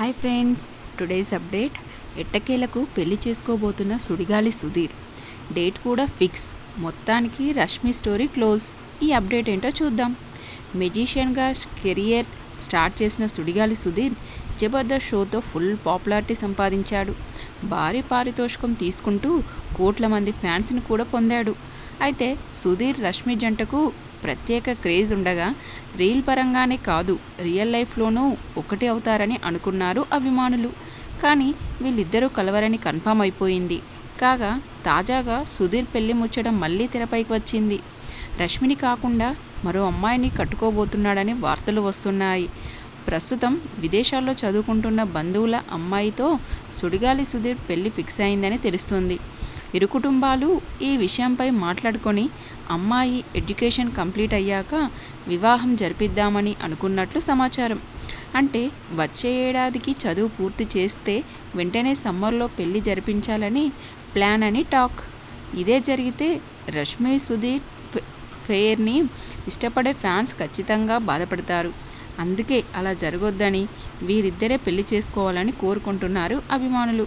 Hi friends today's update. ఎట్టకేలకు పెళ్ళి చేసుకోబోతున్న సుడిగాలి సుధీర్. డేట్ కూడా ఫిక్స్. మొత్తానికి రష్మి స్టోరీ క్లోజ్. ఈ అప్డేట్ ఏంటో చూద్దాం. మెజిషియన్గా కెరియర్ స్టార్ట్ చేసిన సుడిగాలి సుధీర్ జబర్దస్త్ షోతో ఫుల్ పాపులారిటీ సంపాదించాడు. భారీ పారితోషికం తీసుకుంటూ కోట్ల మంది ఫ్యాన్స్ని కూడా పొందాడు. అయితే సుధీర్ రష్మి జంటకు ప్రత్యేక క్రేజ్ ఉండగా రీల్ పరంగానే కాదు రియల్ లైఫ్లోనూ ఒకటి అవుతారని అనుకున్నారు అభిమానులు. కానీ వీళ్ళిద్దరూ కలవరని కన్ఫామ్ అయిపోయింది. కాగా తాజాగా సుధీర్ పెళ్ళి ముచ్చడం మళ్ళీ తెరపైకి వచ్చింది. రష్మిని కాకుండా మరో అమ్మాయిని కట్టుకోబోతున్నాడని వార్తలు వస్తున్నాయి. ప్రస్తుతం విదేశాల్లో చదువుకుంటున్న బంధువుల అమ్మాయితో సుడిగాలి సుధీర్ పెళ్ళి ఫిక్స్ అయిందని తెలుస్తుంది. ఇరు కుటుంబాలు ఈ విషయంపై మాట్లాడుకొని అమ్మాయి ఎడ్యుకేషన్ కంప్లీట్ అయ్యాక వివాహం జరిపిద్దామని అనుకున్నట్లు సమాచారం. అంటే వచ్చే ఏడాదికి చదువు పూర్తి చేస్తే వెంటనే సమ్మర్లో పెళ్ళి జరిపించాలని ప్లాన్ అని టాక్. ఇదే జరిగితే రష్మి సుధీర్ ఫె- ఫెయిర్ని ఇష్టపడే ఫ్యాన్స్ ఖచ్చితంగా బాధపడతారు. అందుకే అలా జరగొద్దని వీరిద్దరే పెళ్ళి చేసుకోవాలని కోరుకుంటున్నారు అభిమానులు.